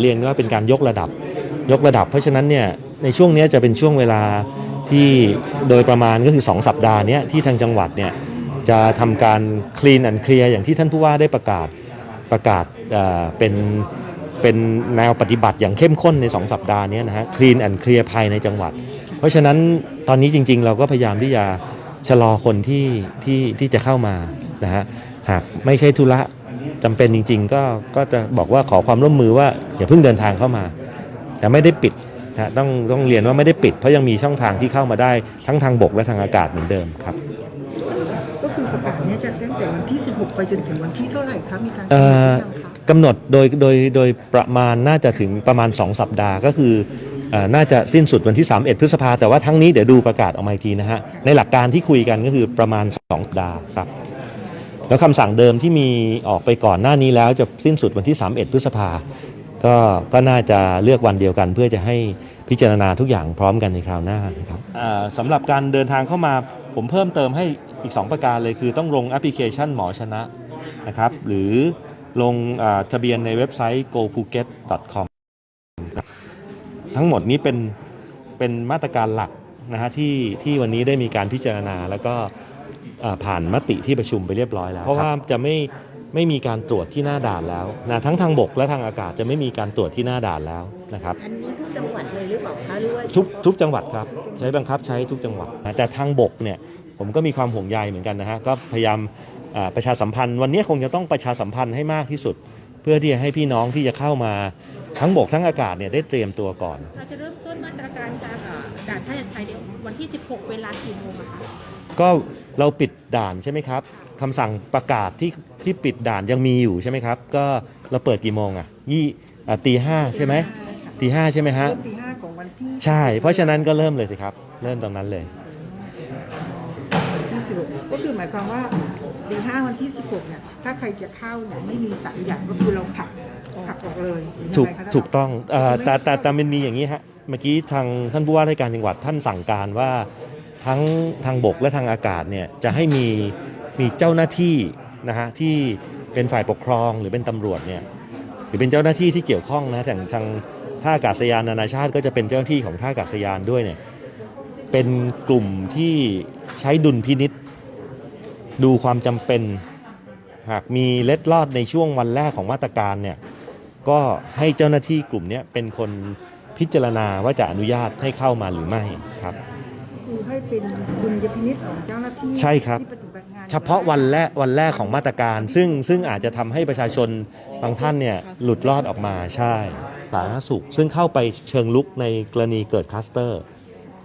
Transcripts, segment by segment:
เรียนว่าเป็นการยกระดับยกระดับ เพราะฉะนั้นเนี่ยในช่วงนี้จะเป็นช่วงเวลาที่โดยประมาณก็คือ 2 สัปดาห์นี้ที่ทางจังหวัดเนี่ยจะทำการคลีนแอนเคลียร์อย่างที่ท่านผู้ว่าได้ประกาศประกาศเป็นเป็นแนวปฏิบัติอย่างเข้มข้นใน 2 สัปดาห์นี้นะฮะคลีนแอนเคลียร์ภายในจังหวัด เพราะฉะนั้นตอนนี้จริง ๆ เราก็พยายามที่จะชะลอคนที่ที่ที่จะเข้ามานะฮะหากไม่ใช่ธุระ จำเป็นจริง ๆ ก็ก็จะบอกว่าขอความร่วมมือว่าอย่าเพิ่งเดินทางเข้ามา แต่ไม่ได้ปิดนะต้องต้องเรียนว่าไม่ได้ปิด เพราะยังมีช่องทางที่เข้ามาได้ทั้งทางบกและทางอากาศเหมือนเดิมครับก็คือประกาศเนี้ยจะตั้งแต่วันที่ 16 ไปจนถึงวันที่เท่าไหร่คะมีการเอ่อกำหนดหรือยังคะกำหนดโดยโดยโดยประมาณน่าจะถึงประมาณ 2 สัปดาห์ก็คือเอ่อน่าจะสิ้นสุดวันที่ 31 พฤษภาแต่ว่าทั้งนี้เดี๋ยวดูประกาศออกมาอีกทีนะฮะในหลักการที่คุยกันก็คือประมาณ2สัปดาห์ครับ แล้วคำสั่งเดิมที่มีออกไปก่อนหน้านี้แล้วจะสิ้นสุดวันที่ 31 พฤษภาก็ก็น่าจะเลือกวันเดียวกัน เพื่อจะให้พิจารณาทุกอย่างพร้อมกันในคราวหน้านะครับสำหรับการเดินทางเข้ามาผมเพิ่มเติมให้อีก 2 ประการเลยคือต้องลงแอปพลิเคชันหมอชนะนะครับ หรือลงอทะเบียนในเว็บไซต์ gophuket.com ทั้งหมดนี้เป็นเป็นมาตรการหลักนะฮะที่ที่วันนี้ได้มีการพิจารณาแล้วก็ ผ่านมติที่ประชุมไปเรียบร้อยแล้ว เพราะว่าจะไม่ไม่มีการตรวจที่หน้าด่านแล้วนะทั้งทางบกและทางอากาศจะไม่มีการตรวจที่หน้าด่านแล้วนะครับอันนี้ทุกจังหวัดเลยหรือเปล่าคะหรือว่าทุกทุกจังหวัดครับใช้บังคับใช้ทุกจังหวัดนะแต่ทางบกเนี่ยผมก็มีความห่วงใยเหมือนกันนะฮะก็พยายามอ่าประชาสัมพันธ์ วันนี้คงจะต้องประชาสัมพันธ์ให้มากที่สุด เพื่อที่จะให้พี่น้องที่จะเข้ามาทั้งบกทั้งอากาศเนี่ยได้เตรียมตัวก่อนเราจะเริ่มต้นมาตรการการอ่าด่านท่ายันไทยเดี๋ยววันที่ 16 เวลากี่โมงอะคะก็ เราปิดด่านใช่ไหมครับคำสั่งประกาศที่ที่ปิดด่านยังมีอยู่ใช่ไหมครับ ก็เราเปิดกี่โมงอะยี่อะตีห้าใช่ไหมตีห้าใช่ไหมฮะ เริ่มตีห้าของวันที่ใช่ เพราะฉะนั้นก็เริ่มเลยสิครับ เริ่มตรงนั้นเลย ที่16ก็คือหมายความว่าตีห้าวันที่16เนี่ยถ้าใครจะเข้าเนี่ยไม่มีสัญญาณก็คือเราผลักผลักออกเลยหรือถูกยังไงคะถูกต้องเอ่อไม่แต่แต่ไม่แต่มันมีอย่างนี้ฮะ เมื่อกี้ทางท่านผู้ว่าราชการจังหวัดท่านสั่งการว่า ทั้งทางบกและทางอากาศเนี่ยจะให้มีมีเจ้าหน้าที่นะฮะที่เป็นฝ่ายปกครองหรือเป็นตำรวจเนี่ยหรือเป็นเจ้าหน้าที่ที่เกี่ยวข้องนะอย่างทางท่าอากาศยานนานาชาติ ก็จะเป็นเจ้าหน้าที่ของท่าอากาศยานด้วยเนี่ยเป็นกลุ่มที่ใช้ดุลพินิษดูความจำเป็น หากมีเล็ดลอดในช่วงวันแรกของมาตรการเนี่ยก็ให้เจ้าหน้าที่กลุ่มนี้เป็นคนพิจารณาว่าจะอนุญาตให้เข้ามาหรือไม่ครับ คือให้เป็นดุลยพินิจของเจ้าหน้าที่ใช่ครับ ที่ปฏิบัติงานเฉพาะวันแรกวันแรกของมาตรการ ซึ่งซึ่งอาจจะทำให้ประชาชนบางท่านเนี่ยหลุดรอดออกมาใช่สาธารณสุข ซึ่งเข้าไปเชิงลุกในกรณีเกิดคลัสเตอร์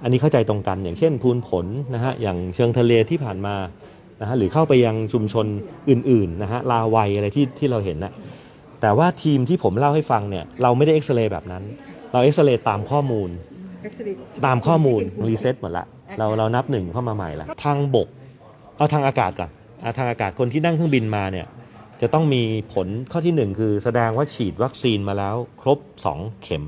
อันนี้เข้าใจตรงกันอย่างเช่นพูนผลนะฮะอย่างเชิงทะเลที่ผ่านมานะฮะหรือเข้าไปยังชุมชนอื่นๆนะฮะลาวัยอะไรที่ที่เราเห็นนะแต่ว่าทีมที่ผมเล่าให้ฟังเนี่ยเราไม่ได้เอ็กซเรย์แบบนั้น เราเอ็กซเรย์ตามข้อมูล เอ็กซเรย์ตามข้อมูลรีเซ็ตหมดละ เราเรานับหนึ่งเข้ามาใหม่ละทางบกเอาทางอากาศก่อนเอาทางอากาศคนที่นั่งเครื่องบินมาเนี่ยจะต้องมีผลข้อที่หนึ่งคือแสดงว่าฉีดวัคซีนมาแล้วครบ 2 เข็ม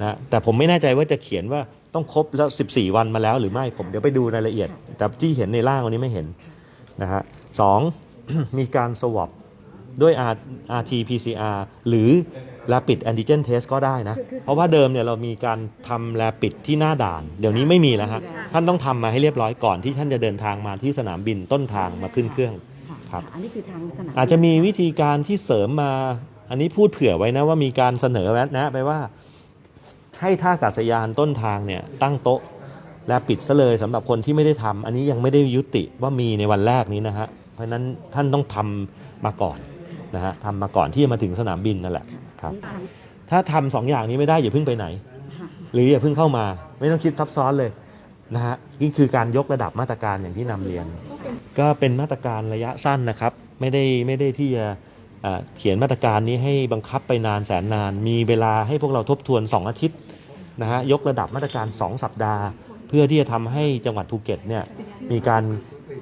นะแต่ผมไม่แน่ใจว่าจะเขียนว่าต้องครบแล้ว 14 วันมาแล้วหรือไม่ผมเดี๋ยวไปดูรายละเอียด แต่ที่เห็นในร่างวันนี้ไม่เห็นนะฮะสองมีการสวอปด้วย R- RT PCR หรือ Rapid Antigen Test ก็ได้นะ เพราะว่าเดิมเนี่ยเรามีการทำ Rapid ที่หน้าด่าน เดี๋ยวนี้ไม่มีแล้วฮะ ท่านต้องทำมาให้เรียบร้อยก่อนที่ท่านจะเดินทางมาที่สนามบินต้นทางมาขึ้นเครื่อง ครับ อันนี้คือทางสนามอาจจะมีวิธีการที่เสริมมา อันนี้พูดเผื่อไว้นะว่ามีการเสนอแนะไปว่า ให้ท่าอากาศยานต้นทางเนี่ยตั้งโต๊ะและปิดซะเลยสำหรับคนที่ไม่ได้ทำอันนี้ยังไม่ได้ยุติว่ามีในวันแรกนี้นะฮะ เพราะฉะนั้นท่านต้องทำมาก่อน นะฮะทำมาก่อนที่จะมาถึงสนามบินนั่นแหละครับนี่ทางถ้าทำสองอย่างนี้ไม่ได้อย่าเพิ่งไปไหน หรืออย่าเพิ่งเข้ามาไม่ต้องคิดซับซ้อนเลยนะฮะนี่คือการยกระดับมาตรการอย่างที่นำเรียน ก็เป็นมาตรการระยะสั้นนะครับ ไม่ได้ไม่ได้ที่จะเอ่อเขียนมาตรการนี้ให้บังคับไปนานแสนนาน มีเวลาให้พวกเราทบทวน 2 อาทิตย์นะฮะยกระดับมาตรการ 2 สัปดาห์ เพื่อที่จะทำให้จังหวัดภูเก็ตเนี่ยมีการ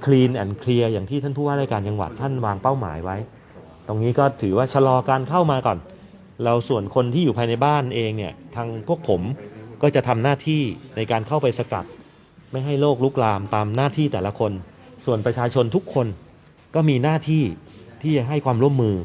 คลีนแอนเคลียร์อย่างที่ท่านผู้ว่าราชการจังหวัดท่านวางเป้าหมายไว้ ตรงนี้ก็ถือว่าชะลอการเข้ามาก่อน เราส่วนคนที่อยู่ภายในบ้านเองเนี่ยทางพวกผมก็จะทำหน้าที่ในการเข้าไปสกัด ไม่ให้โรคลุกลามตามหน้าที่แต่ละคน ส่วนประชาชนทุกคนก็มีหน้าที่ที่จะให้ความร่วมมือ